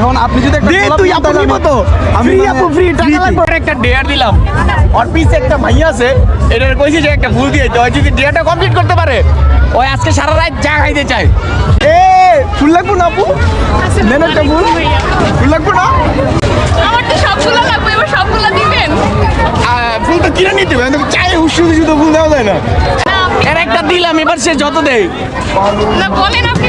এখন আপনি যদি একটা তুই আপু নিব আমি- তো। আমি মানে আপু ফ্রি টাকা লাগবে। একটা ডেয়ার দিলাম। ওর পিছে একটা ভাইয়া আছে কইছি যে একটা ফুল দিয়ে যদি ডেয়ারটা কমপ্লিট করতে পারে। ওই আজকে সারা রাত চা খাইতে চায়। এ ফুল লাগবো না আপু? নেন একটা ফুল ফুল লাগবো না? আমার তো সবগুলো লাগবে এবার সবগুলো দিবেন? ফুল তো কিনে নিতে হবে চায়ে শুধু শুধু ফুল দেওয়া যায় না। এর একটা দিলাম এবার সে যত দেয়। না বলেন আপনি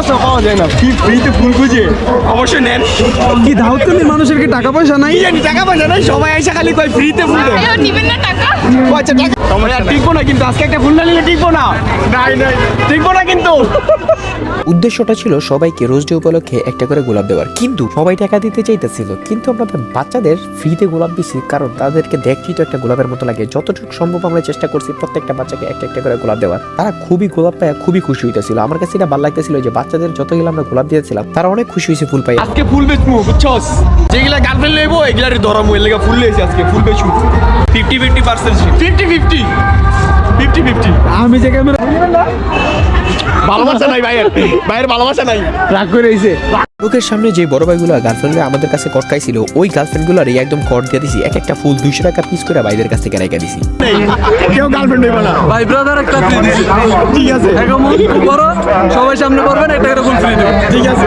আজকাল পাওয়া যায় না। কি ফ্রিতে ফুল খুঁজে? অবশ্যই নেন। কি দাউদকান্দির মানুষের কি টাকা পয়সা নাই? জানি টাকা পয়সা নাই সবাই এসে খালি কয় ফ্রিতে ফুল দেয়। নেবেন না টাকা। আচ্ছা টাকা তোমার আর টিকবো না কিন্তু আজকে একটা ফুল না নিলে টিকবো না। নাই নাই। টিকবো না কিন্তু। উদ্দেশ্যটা ছিল সবাইকে রোজ ডে উপলক্ষে একটা করে গোলাপ দেওয়ার। কিন্তু সবাই টাকা দিতে চাইতেছিল। কিন্তু আমরা বাচ্চাদের ফ্রিতে গোলাপ দিছি কারণ তাদেরকে দেখতেই তো একটা গোলাপের মতো লাগে। যতটুকু সম্ভব আমরা চেষ্টা করছি প্রত্যেকটা বাচ্চাকে একটা একটা করে গোলাপ দেওয়ার। তারা খুবই গোলাপ পায় খুবই খুশি হইতেছিল। আমার কাছে এটা ভালো লাগতেছিল যে বাচ্চাদের যতগুলো আমরা গোলাপ দিয়েছিলাম তারা অনেক খুশি হয়েছে ফুল পাই আজকে ফুল বেচমু বুঝছস? যেগুলা গার্লফ্রেন্ড লইবো এগুলার ধরমু এর লেগে ফুল লইছি আজকে ফুল বেচমু fifty fifty percent fifty fifty fifty fifty আমি যে ক্যামেরা ভালোবাসা নাই ভাইয়ের। ভাইয়ের ভালোবাসা নাই। রাগ করে রয়েছে লোকের সামনে যে বড় ভাইগুলো গার্লফ্রেন্ডে আমাদের কাছে কটকাইছিল ওই গার্লফ্রেন্ডগুলোর একদম কট দিয়ে দিছি এক একটা ফুল দুইশো টাকা পিস করে ভাইদের কাছ থেকে রেখে দিছি। কেউ গার্লফ্রেন্ড হইবে না। ভাই ব্রাদার একটা ফ্রি দিছি। ঠিক আছে। বড় সবাই সামনে করবেন একটা করে ফুল ফ্রি দেব। ঠিক আছে।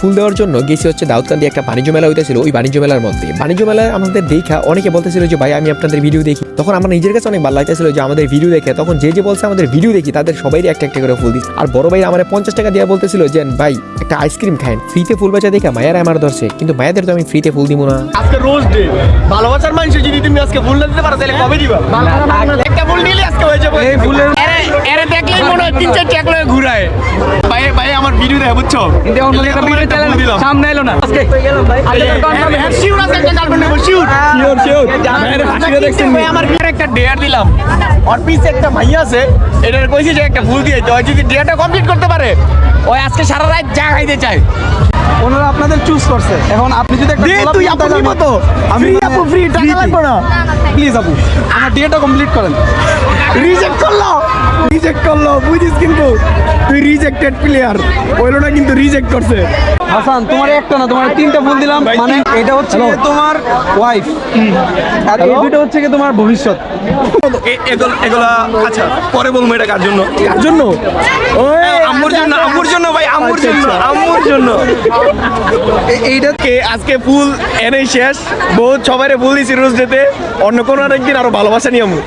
ফুল দেওয়ার জন্য গেছি হচ্ছে দাউদকান্দি একটা বাণিজ্য মেলা হইতেছিল ওই বাণিজ্য মেলার মধ্যে। বাণিজ্য মেলায় আমাদের দেখা অনেকে বলতেছিল যে ভাই আমি আপনাদের ভিডিও দেখি। তখন আমার নিজের কাছে অনেক ভালো লাগতেছিল যে আমাদের ভিডিও দেখে। তখন যে যে বলছে আমাদের ভিডিও দেখি তাদের সবাই একটা একটা করে ফুল দিচ্ছে। আর বড় ভাই আমার পঞ্চাশ টাকা দিয়ে বলতেছিল যে ভাই একটা আইসক্রিম খান ফ্রিতে ফুল বেচা দেখা মায়ের আমার ধরছে। কিন্তু মায়েদের তো আমি ফ্রিতে ফুল দিব না। আজকে রোজ ডে ভালোবাসার মানুষ যদি তুমি আজকে ফুল না দিতে পারো তাহলে কবে দিবা? একটা ফুল নিলে আজকে হয়ে যাবে। এই ফুলের- এরে দেখলেই মনে হয় তিন ঘুরায়। ভাই ভাই আমার ভিডিও দেখে বুঝছ? কিন্তু এখন একটা ভিডিও চ্যানেল দিলাম। সামনে এলো না। আজকে শিওর আছে একটা গার্লফ্রেন্ড নেব শিওর শিওর শিওর দেখছেন ভাই আমার একটা ডেয়ার দিলাম। একটা ভাইয়া আছে এটার কইছি যে একটা ফুল দিয়ে যদি ডেয়ারটা কমপ্লিট করতে পারে ওই আজকে সারা রাত চা খাইতে চায়। ওনারা আপনাদের চুজ করছে। এখন আপনি যদি একটা গোলাপ তুই আপু নিব আমি- তো আমি আপু ফ্রি টাকা লাগবে না। প্লিজ আপু আমার ডিএটা কমপ্লিট করেন। রিজেক্ট করল রিজেক্ট করল বুঝিস কিন্তু তুই রিজেক্টেড প্লেয়ার না কিন্তু রিজেক্ট করছে। হাসান তোমার একটা না তোমার তিনটা ফুল দিলাম। মানে এটা হচ্ছে তোমার ওয়াইফ আর এই দুটো হচ্ছে কি তোমার ভবিষ্যৎ। এগুলা আচ্ছা পরে বলব এটা কার জন্য? কার জন্য? আম্মুর জন্য আম্মুর জন্য ভাই আম্মুর জন্য আম্মুর জন্য। এইটা আজকে ফুল এনেই শেষ। বহুত সবাই ফুল দিছি রোজ যেতে অন্য কোনো একদিন আরও ভালোবাসা নিয়ে আমু।